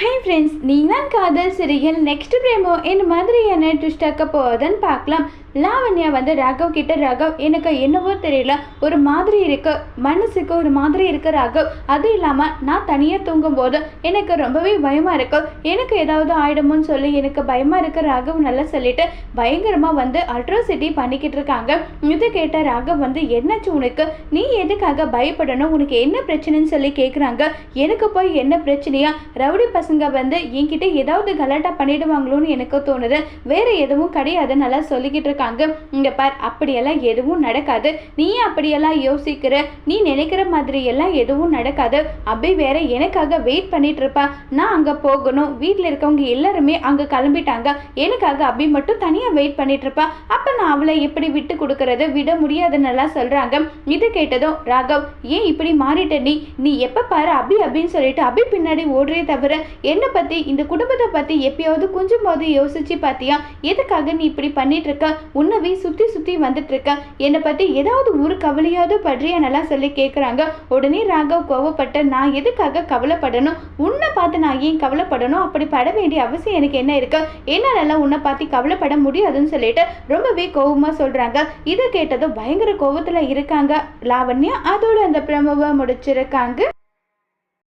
Hi friends நீங்களாம் காதல் சிறியல் next பிரேமோ என்ன மாதிரியான ட்விஸ்டாக்க போகுதுன்னு பார்க்கலாம். லாவண்யா வந்து ராகவ் கிட்ட ராகவ் எனக்கு என்னவோ தெரியல. ஒரு மாதிரி இருக்கு மனசுக்கு ஒரு மாதிரி இருக்கு ராகவ். அது இல்லாமல் நான் தனியாக தூங்கும்போது எனக்கு ரொம்பவே பயமாக இருக்கு. எனக்கு ஏதாவது ஆயிடுமோன்னு சொல்லி எனக்கு பயமாக இருக்கு ராகவ் நல்லா சொல்லிட்டு பயங்கரமாக வந்து அல்ட்ராசிட்டி பண்ணிக்கிட்டு இருக்காங்க. இது கேட்ட ராகவ் வந்து என்னாச்சு உனக்கு? நீ எதுக்காக பயப்படணும்? உனக்கு என்ன பிரச்சனைன்னு சொல்லி கேட்குறாங்க எனக்கு போய் என்ன பிரச்சனையா? ரவுடி பசங்க வந்து என்கிட்ட ஏதாவது கலாட்டா பண்ணிடுவாங்களோன்னு எனக்கு தோணுது. வேற எதுவும் கிடையாது நல்லா சொல்லிக்கிட்டு இருக்காங்க. இங்க பார் அப்படியெல்லாம் எதுவும் நடக்காது. நீ அப்படியெல்லாம் யோசிக்கிற நீ நினைக்கிற மாதிரி எல்லாம் எதுவும் நடக்காது. அபி வேற எனக்காக வெயிட் பண்ணிட்டு இருப்பா நான் அங்க போகணும். வீட்டில் இருக்கவங்க எல்லாருமே அங்க கிளம்பிட்டாங்க. எனக்காக அபி மட்டும் தனியா வெயிட் பண்ணிட்டு இருப்பா அப்ப நான் அவளை எப்படி விட்டு கொடுக்கறது? விட முடியாதுன்னு எல்லாம் சொல்றாங்க. இது கேட்டதும் ராகவ் ஏன் இப்படி மாறிட்ட நீ? நீ எப்ப பாரு அபி அப்படின்னு சொல்லிட்டு அபி பின்னாடி ஓடுறே தவிர என்னை பத்தி இந்த குடும்பத்தை பத்தி எப்பயாவது கொஞ்சமாவது யோசிச்சு பாத்தியா? எதுக்காக நீ இப்படி பண்ணிட்டு இருக்க உன்னவே சுற்றி சுற்றி வந்துட்டு இருக்க என்னை பற்றி ஏதாவது ஒரு கவலையாவது படுறியா நல்லா சொல்லி கேட்குறாங்க உடனே ராகவ் கோவப்பட்ட நான் எதுக்காக கவலைப்படணும்? உன்னை பார்த்து நான் ஏன் கவலைப்படணும்? அப்படி பட வேண்டிய அவசியம் எனக்கு என்ன இருக்கு? என்னால உன்னை பார்த்து கவலைப்பட முடியாதுன்னு சொல்லிட்டு ரொம்பவே கோபமாக சொல்கிறாங்க இதை கேட்டதும் பயங்கர கோபத்தில் இருக்காங்க. லாவண்யா அதோட அந்த பிரமவை முடிச்சிருக்காங்க.